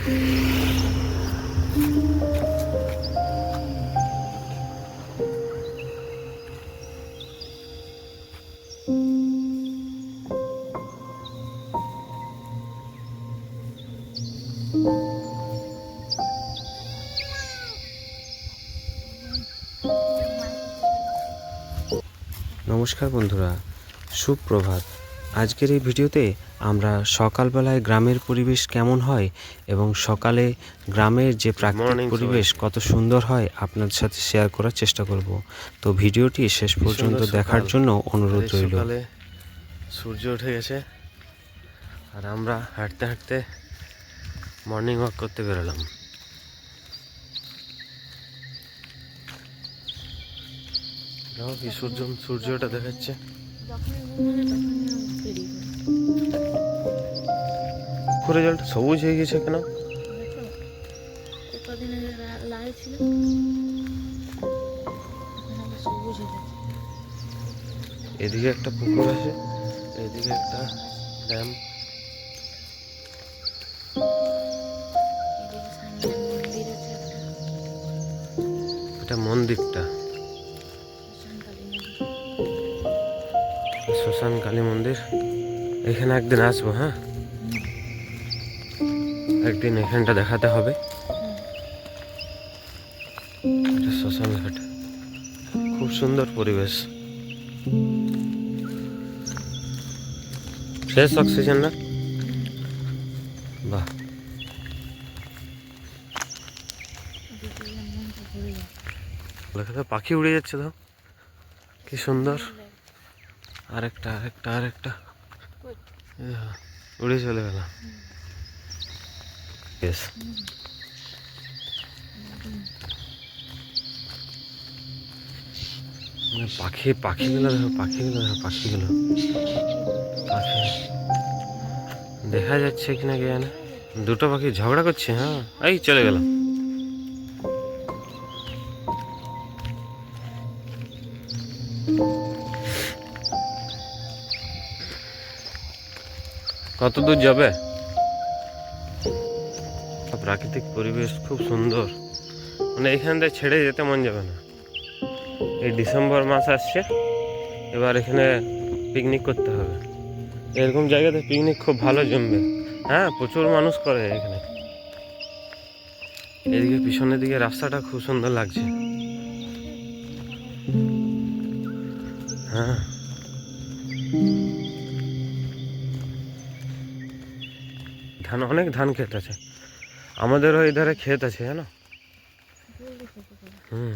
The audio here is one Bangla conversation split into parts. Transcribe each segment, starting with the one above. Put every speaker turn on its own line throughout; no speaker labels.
নমস্কার বন্ধুরা সুপ্রভাত। আজকের এই ভিডিওতে আমরা সকালবেলায় গ্রামের পরিবেশ কেমন হয় এবং সকালে গ্রামের যে প্রাকৃতিক পরিবেশ কত সুন্দর হয় আপনাদের সাথে শেয়ার করার চেষ্টা করব। তো ভিডিওটি শেষ পর্যন্ত দেখার জন্য অনুরোধ রইল।
সূর্য উঠে গেছে আর আমরা হাঁটতে হাঁটতে মর্নিং ওয়াক করতে বেরোলাম। কি সূর্য সূর্যটা দেখাচ্ছে। এখন সবুজ হয়ে গেছে কেন? এদিকে একটা পুকুর আছে, এদিকে একটা ড্যাম। এটা মন্দিরটা।
শ্মশান কালী মন্দির।
এখানে একদিন আসব হ্যাঁ? একদিন এখানটা দেখাতে হবে। শ্মশান ঘাট খুব সুন্দর পরিবেশ। ফ্রেশ অক্সিজেন না? বাহ। পাখি উড়ে যাচ্ছে তো। কি সুন্দর। আরেকটা আরেকটা আরেকটা। উড়ে চলে গেল Yes. মানে পাখি পাখিগুলো দেখো পাখিগুলো দেখো পাখিগুলো পাখি। দেখা যাচ্ছে কিনা কে জানে? দুটো পাখি ঝগড়া করছে হ্যাঁ? এই চলে গেল কত দূর যাবে? প্রাকৃতিক পরিবেশ খুব সুন্দর। মানে এখান এখানটা ছেড়ে যেতে মন যাবে না। এই ডিসেম্বর মাস আসছে, এবার এখানে পিকনিক করতে হবে। এরকম জায়গাতে পিকনিক খুব ভালো জমবে। হ্যাঁ প্রচুর মানুষ করে এখানে। এদিকে পিছনের দিকে রাস্তাটা খুব সুন্দর লাগছে। হ্যাঁ। ধান, অনেক ধান ক্ষেত আছে। আমাদেরও এই ধারে ক্ষেত আছে, জানো? হুম।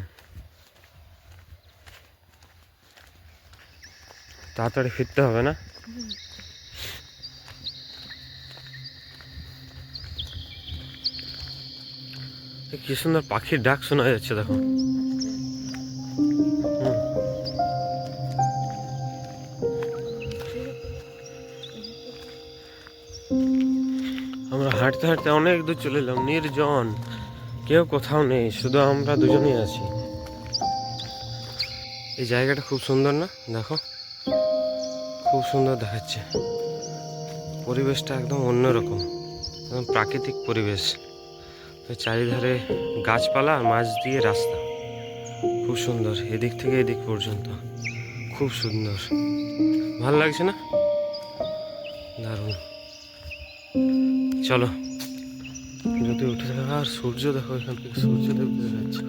তাড়াতাড়ি ফিরতে হবে না? কি সুন্দর পাখির ডাক শোনা যাচ্ছে, দেখো। হাঁটতে হাঁটতে অনেক দূর চলে এলাম, নির্জন। কেউ কোথাও নেই, শুধু আমরা দুজনেই আছি। এই জায়গাটা খুব সুন্দর না? দেখো। খুব সুন্দর দেখাচ্ছে। পরিবেশটা একদম অন্যরকম, একদম প্রাকৃতিক পরিবেশ। চারিধারে গাছপালা আর মাঝ দিয়ে রাস্তা। খুব সুন্দর, এদিক থেকে এদিক পর্যন্ত। খুব সুন্দর। ভালো লাগছে না? দারুণ। চলো। যদি উঠে দেখো আর সূর্য দেখো এখান থেকে, সূর্য দেব দেখা যাচ্ছে।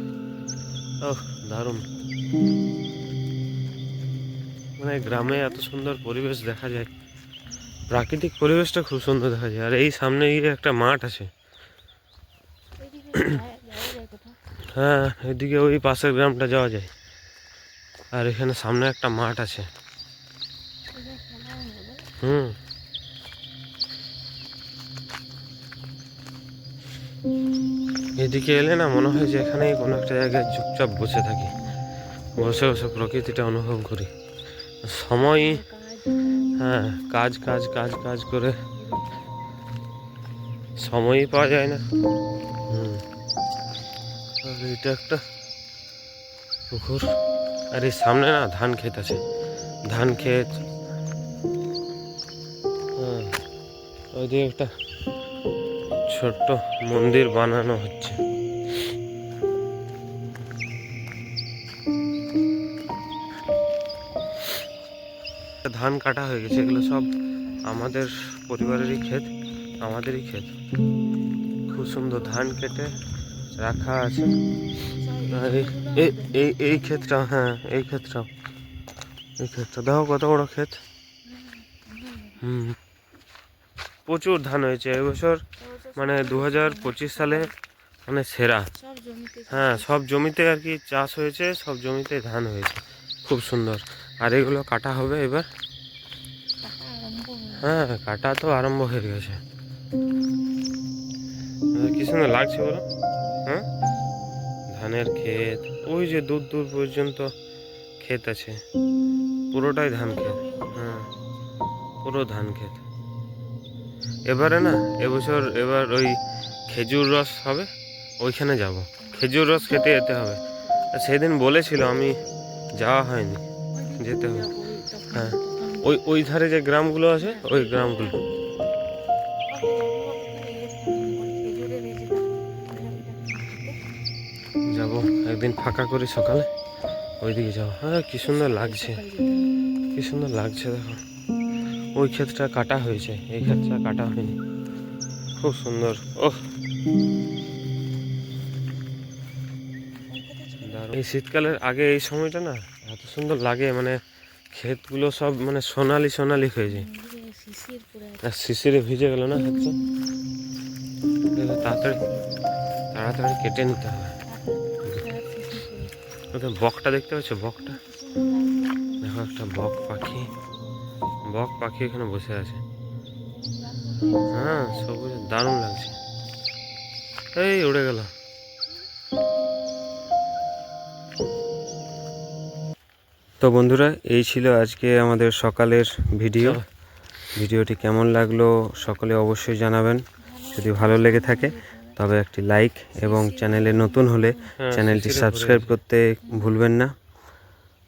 ওহ দারুণ। মানে গ্রামে এত সুন্দর পরিবেশ দেখা যায়। প্রাকৃতিক পরিবেশটা খুব সুন্দর দেখা যায়। আর এই সামনে গিয়ে একটা মাঠ আছে। হ্যাঁ এদিকে ওই পাশের গ্রামটা যাওয়া যায়। আর এখানে সামনে একটা মাঠ আছে। হুম। এদিকে এলে না মনে হয় যে এখানেই কোনো একটা জায়গায় চুপচাপ বসে থাকি। বসে বসে প্রকৃতিটা অনুভব করি। সময় হ্যাঁ কাজ কাজ কাজ কাজ করে সময়ই পাওয়া যায় না। হুম। এটা একটা পুকুর। আর এই সামনে না ধান ক্ষেত আছে। ধান ক্ষেত হ্যাঁ ওইদিকে একটা ছোট্ট মন্দির বানানো হচ্ছে। ধান কাটা হয়ে গেছে, এগুলো সব আমাদের পরিবারেরই ক্ষেত, আমাদেরই ক্ষেত। খুব সুন্দর ধান কেটে রাখা আছে। এই- এই ক্ষেতটা হ্যাঁ এই ক্ষেতটা এই ক্ষেতটা। দেখো কত বড় ক্ষেত। হুম। প্রচুর ধান হয়েছে, এবছর মানে দু হাজার পঁচিশ সালে মানে সেরা। হ্যাঁ সব জমিতে আর কি চাষ হয়েছে, সব জমিতে ধান হয়েছে। খুব সুন্দর। আর এগুলো কাটা হবে এবার?
হ্যাঁ
কাটা তো আরম্ভ হয়ে গেছে। কি সুন্দর লাগছে বলো। হ্যাঁ? ধানের ক্ষেত, ওই যে দূর দূর পর্যন্ত ক্ষেত আছে। পুরোটাই ধান ক্ষেত। হ্যাঁ পুরো ধান ক্ষেত। এবারে না, এবছর এবার ওই খেজুর রস হবে, ওইখানে যাব। খেজুর রস খেতে যেতে হবে। সেদিন বলেছিল আমি যাওয়া হয়নি, যেতে হবে। হ্যাঁ ওই ওই ধারে যে গ্রামগুলো আছে, ওই গ্রামগুলো। যাব, একদিন ফাঁকা করি সকালে, ওইদিকে যাব। হ্যাঁ কি সুন্দর লাগছে। কি সুন্দর লাগছে, দেখো। ওই ক্ষেতটা কাটা হয়েছে, এই ক্ষেতটা কাটা হয়নি। খুব সুন্দর, ওহ। এই শীতকালের আগে এই সময়টা না, এত সুন্দর লাগে মানে ক্ষেতগুলো সব মানে সোনালি সোনালি হয়ে যায়।
শিশির
ভিজে গেল না এগুলো তাড়াতাড়ি তাড়াতাড়ি কেটে নিতে হবে। ওকে বকটা দেখতে পাচ্ছ, বকটা? দেখো একটা বক পাখি। বক পাখি এখানে বসে আছে। হ্যাঁ সবুজ দারুণ লাগছে। এই উড়ে গেল।
তো বন্ধুরা এই ছিল আজকে আমাদের সকালের ভিডিও। ভিডিওটি কেমন লাগল সকলে অবশ্যই জানাবেন। যদি ভালো লেগে থাকে তবে একটি লাইক এবং চ্যানেলে নতুন হলে
হ্যাঁ,
চ্যানেলটি সাবস্ক্রাইব করতে ভুলবেন না।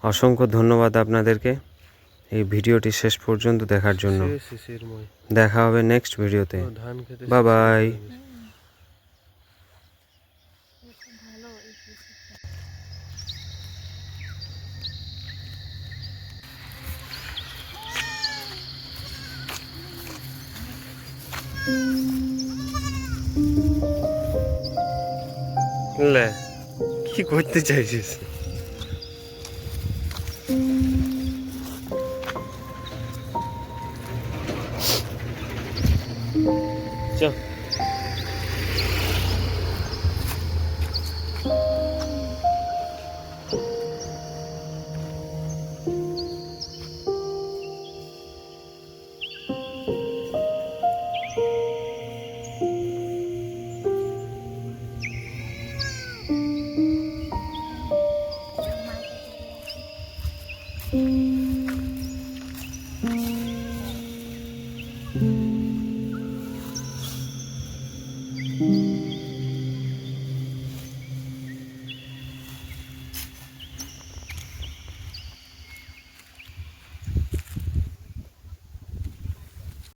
অসংখ্য ধন্যবাদ আপনাদেরকে। এই ভিডিওটি শেষ পর্যন্ত দেখার জন্য। দেখা হবে নেক্সট ভিডিওতে।
ধান
বাই
লে কি করতে চাইছিস?
行。